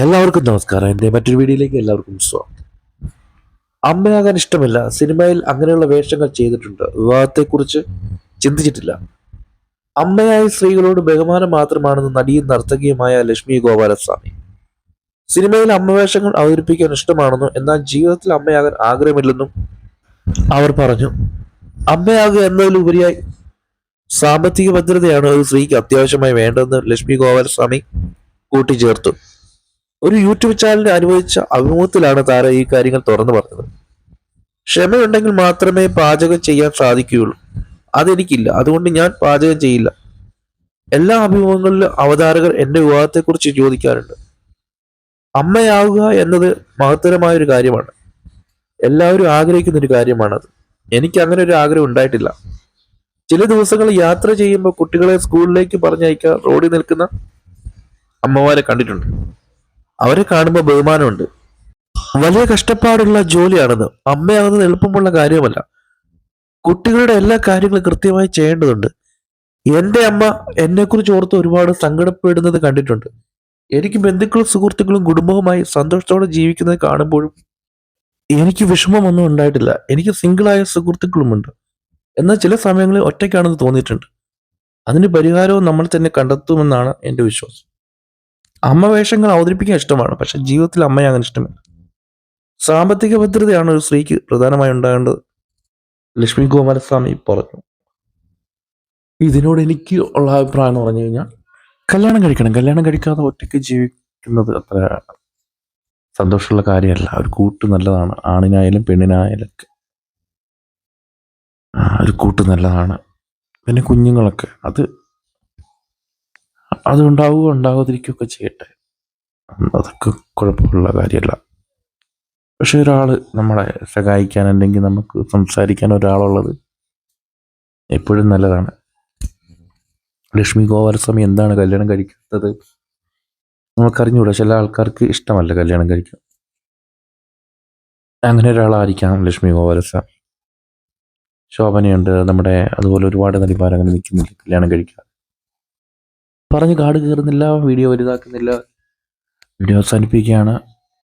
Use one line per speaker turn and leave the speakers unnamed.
എല്ലാവർക്കും നമസ്കാരം. എന്റെ മറ്റൊരു വീഡിയോയിലേക്ക് എല്ലാവർക്കും സ്വാഗതം. അമ്മയാകാൻ ഇഷ്ടമില്ല സിനിമയിൽ അങ്ങനെയുള്ള വേഷങ്ങൾ ചെയ്തിട്ടുണ്ട്. വിവാഹത്തെക്കുറിച്ച് ചിന്തിച്ചിട്ടില്ല. അമ്മയായ സ്ത്രീകളോട് ബഹുമാനം മാത്രമാണെന്ന് നടിയും നർത്തകിയുമായ ലക്ഷ്മി ഗോപാലസ്വാമി. സിനിമയിൽ അമ്മവേഷങ്ങൾ അവതരിപ്പിക്കാൻ ഇഷ്ടമാണെന്നും എന്നാൽ ജീവിതത്തിൽ അമ്മയാകാൻ ആഗ്രഹമില്ലെന്നും അവർ പറഞ്ഞു. അമ്മയാകുക എന്നതിലുപരിയായി സാമ്പത്തിക ഭദ്രതയാണ് ഒരു സ്ത്രീക്ക് അത്യാവശ്യമായി വേണ്ടതെന്ന് ലക്ഷ്മി ഗോപാലസ്വാമി കൂട്ടിച്ചേർത്തു. ഒരു യൂട്യൂബ് ചാനലിന് അനുവദിച്ച അഭിമുഖത്തിലാണ് താര ഈ കാര്യങ്ങൾ തുറന്നു പറഞ്ഞത്. ക്ഷമയുണ്ടെങ്കിൽ മാത്രമേ പാചകം ചെയ്യാൻ സാധിക്കുകയുള്ളൂ. അതെനിക്കില്ല. അതുകൊണ്ട് ഞാൻ പാചകം ചെയ്യില്ല. എല്ലാ അഭിമുഖങ്ങളിലും അവതാരകർ എന്റെ വിവാഹത്തെക്കുറിച്ച് ചോദിക്കാറുണ്ട്. അമ്മയാവുക എന്നത് മഹത്തരമായ ഒരു കാര്യമാണ്. എല്ലാവരും ആഗ്രഹിക്കുന്ന ഒരു കാര്യമാണത്. എനിക്ക് അങ്ങനെ ഒരു ആഗ്രഹം ഉണ്ടായിട്ടില്ല. ചില ദിവസങ്ങൾ യാത്ര ചെയ്യുമ്പോൾ കുട്ടികളെ സ്കൂളിലേക്ക് പറഞ്ഞയക്കാൻ റോഡിൽ നിൽക്കുന്ന അമ്മമാരെ കണ്ടിട്ടുണ്ട്. അവരെ കാണുമ്പോൾ ബഹുമാനമുണ്ട്. വലിയ കഷ്ടപ്പാടുള്ള ജോലിയാണെന്ന് അമ്മയാകുന്നത് എളുപ്പമുള്ള കാര്യമല്ല. കുട്ടികളുടെ എല്ലാ കാര്യങ്ങളും കൃത്യമായി ചെയ്യേണ്ടതുണ്ട്. എന്റെ അമ്മ എന്നെക്കുറിച്ച് ഓർത്ത് ഒരുപാട് സങ്കടപ്പെടുന്നത് കണ്ടിട്ടുണ്ട്. എനിക്ക് ബന്ധുക്കളും സുഹൃത്തുക്കളും കുടുംബവുമായി സന്തോഷത്തോടെ ജീവിക്കുന്നത് കാണുമ്പോഴും എനിക്ക് വിഷമമൊന്നും ഉണ്ടായിട്ടില്ല. എനിക്ക് സിംഗിളായ സുഹൃത്തുക്കളുമുണ്ട്. എന്നാൽ ചില സമയങ്ങളിൽ ഒറ്റയ്ക്കാണെന്ന് തോന്നിയിട്ടുണ്ട്. അതിന് പരിഹാരവും നമ്മൾ തന്നെ കണ്ടെത്തുമെന്നാണ് എന്റെ വിശ്വാസം. അമ്മ വേഷങ്ങൾ അവതരിപ്പിക്കാൻ ഇഷ്ടമാണ് പക്ഷെ ജീവിതത്തിൽ അമ്മയെ അങ്ങനെ ഇഷ്ടമില്ല. സാമ്പത്തിക ഭദ്രതയാണ് ഒരു സ്ത്രീക്ക് പ്രധാനമായി ഉണ്ടാകേണ്ടത്. ലക്ഷ്മി ഗോപാലസ്വാമി പറഞ്ഞു. ഇതിനോട് എനിക്ക് ഉള്ള അഭിപ്രായം എന്ന് പറഞ്ഞു കഴിഞ്ഞാൽ കല്യാണം കഴിക്കണം. കല്യാണം കഴിക്കാതെ ഒറ്റയ്ക്ക് ജീവിക്കുന്നത് അത്ര സന്തോഷമുള്ള കാര്യമല്ല. ഒരു കൂട്ട് നല്ലതാണ്. ആണിനായാലും പെണ്ണിനായാലും ഒക്കെ. ഒരു കൂട്ട് നല്ലതാണ്. പിന്നെ കുഞ്ഞുങ്ങളൊക്കെ. അത് അത് ഉണ്ടാവുക ഉണ്ടാകാതിരിക്കുകയൊക്കെ ചെയ്യട്ടെ. അതൊക്കെ കുഴപ്പമുള്ള കാര്യമല്ല. പക്ഷെ ഒരാൾ നമ്മളെ സഹായിക്കാൻ അല്ലെങ്കിൽ നമുക്ക് സംസാരിക്കാൻ ഒരാളുള്ളത് എപ്പോഴും നല്ലതാണ്. ലക്ഷ്മി ഗോപാലസ്വാമി എന്താണ് കല്യാണം കഴിക്കാത്തത്? നമുക്കറിഞ്ഞൂടാ ചില ആൾക്കാർക്ക് ഇഷ്ടമല്ല കല്യാണം കഴിക്കാൻ. അങ്ങനെ ഒരാളായിരിക്കാം ലക്ഷ്മി ഗോപാലസ്വാമി. ശോഭനയുണ്ട് നമ്മുടെ അതുപോലെ ഒരുപാട് നടിമാർ അങ്ങനെ നിൽക്കുന്നില്ല കല്യാണം കഴിക്കാൻ. പറഞ്ഞ് കാട് കയറുന്നില്ല വീഡിയോ വലുതാക്കുന്നില്ല. വീഡിയോ അവസാനിപ്പിക്കുകയാണ്.